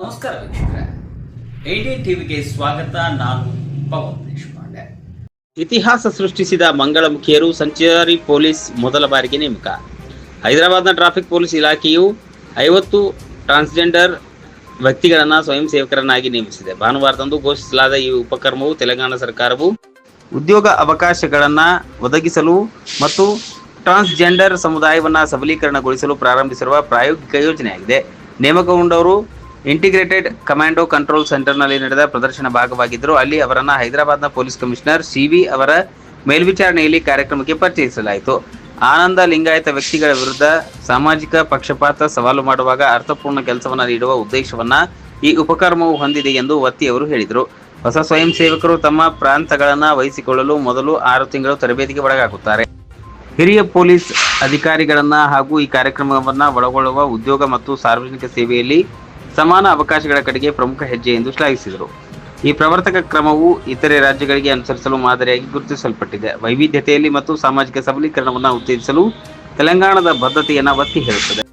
ನಮಸ್ಕಾರ ವೀಕ್ಷಕರೇ. ಐಡಿ ಟಿವಿಗೆ ಸ್ವಾಗತ. ನಾನು ಪವನ್ ದೇಶಪಾಂಡೆ. ಇತಿಹಾಸ ಸೃಷ್ಟಿಸಿದ ಮಂಗಳಮುಖಿಯರು ಸಂಚಾರಿ ಪೊಲೀಸ್ ಮೊದಲ ಬಾರಿಗೆ ನೇಮಕ. ಹೈದರಾಬಾದ್ನ ಟ್ರಾಫಿಕ್ ಪೊಲೀಸ್ ಇಲಾಖೆಯು ಐವತ್ತು ಟ್ರಾನ್ಸ್ಜೆಂಡರ್ ವ್ಯಕ್ತಿಗಳನ್ನು ಸ್ವಯಂ ಸೇವಕರನ್ನಾಗಿ ನೇಮಿಸಿದೆ. ಭಾನುವಾರದಂದು ಘೋಷಿಸಲಾದ ಈ ಉಪಕ್ರಮವು ತೆಲಂಗಾಣ ಸರ್ಕಾರವು ಉದ್ಯೋಗ ಅವಕಾಶಗಳನ್ನು ಒದಗಿಸಲು ಮತ್ತು ಟ್ರಾನ್ಸ್ಜೆಂಡರ್ ಸಮುದಾಯವನ್ನು ಸಬಲೀಕರಣಗೊಳಿಸಲು ಪ್ರಾರಂಭಿಸಿರುವ ಪ್ರಾಯೋಗಿಕ ಯೋಜನೆಯಾಗಿದೆ. ನೇಮಕಗೊಂಡವರು ಇಂಟಿಗ್ರೇಟೆಡ್ ಕಮಾಂಡೋ ಕಂಟ್ರೋಲ್ ಸೆಂಟರ್ನಲ್ಲಿ ನಡೆದ ಪ್ರದರ್ಶನ ಭಾಗವಾಗಿದ್ದರು ಅಲ್ಲಿ ಅವರನ್ನು ಹೈದರಾಬಾದ್ನ ಪೊಲೀಸ್ ಕಮಿಷನರ್ ಸಿವಿ ಅವರ ಮೇಲ್ವಿಚಾರಣೆಯಲ್ಲಿ ಕಾರ್ಯಕ್ರಮಕ್ಕೆ ಪರಿಚಯಿಸಲಾಯಿತು. ಆನಂದ ಲಿಂಗಾಯತ ವ್ಯಕ್ತಿಗಳ ವಿರುದ್ಧ ಸಾಮಾಜಿಕ ಪಕ್ಷಪಾತ ಸವಾಲು ಮಾಡುವಾಗ ಅರ್ಥಪೂರ್ಣ ಕೆಲಸವನ್ನು ನೀಡುವ ಉದ್ದೇಶವನ್ನ ಈ ಉಪಕ್ರಮವು ಹೊಂದಿದೆ ಎಂದು ಒತ್ತಿ ಅವರು ಹೇಳಿದರು. ಹೊಸ ಸ್ವಯಂ ಸೇವಕರು ತಮ್ಮ ಪ್ರಾಂತಗಳನ್ನು ವಹಿಸಿಕೊಳ್ಳಲು ಮೊದಲು ಆರು ತಿಂಗಳು ತರಬೇತಿಗೆ ಒಳಗಾಗುತ್ತಾರೆ. ಹಿರಿಯ ಪೊಲೀಸ್ ಅಧಿಕಾರಿಗಳನ್ನು ಹಾಗೂ ಈ ಕಾರ್ಯಕ್ರಮವನ್ನು ಒಳಗೊಳ್ಳುವ ಉದ್ಯೋಗ ಮತ್ತು ಸಾರ್ವಜನಿಕ ಸೇವೆಯಲ್ಲಿ ಸಮಾನ ಅವಕಾಶಗಳ ಕಡೆಗೆ ಪ್ರಮುಖ ಹೆಜ್ಜೆ ಎಂದು ಶ್ಲಾಘಿಸಿದರು. ಈ ಪ್ರವರ್ತಕ ಕ್ರಮವು ಇತರೆ ರಾಜ್ಯಗಳಿಗೆ ಅನುಸರಿಸಲು ಮಾದರಿಯಾಗಿ ಗುರುತಿಸಲ್ಪಟ್ಟಿದೆ. ವೈವಿಧ್ಯತೆಯಲ್ಲಿ ಮತ್ತು ಸಾಮಾಜಿಕ ಸಬಲೀಕರಣವನ್ನು ಉತ್ತೇಜಿಸಲು ತೆಲಂಗಾಣದ ಬದ್ಧತೆಯನ್ನು ಒತ್ತಿ ಹೇಳುತ್ತದೆ.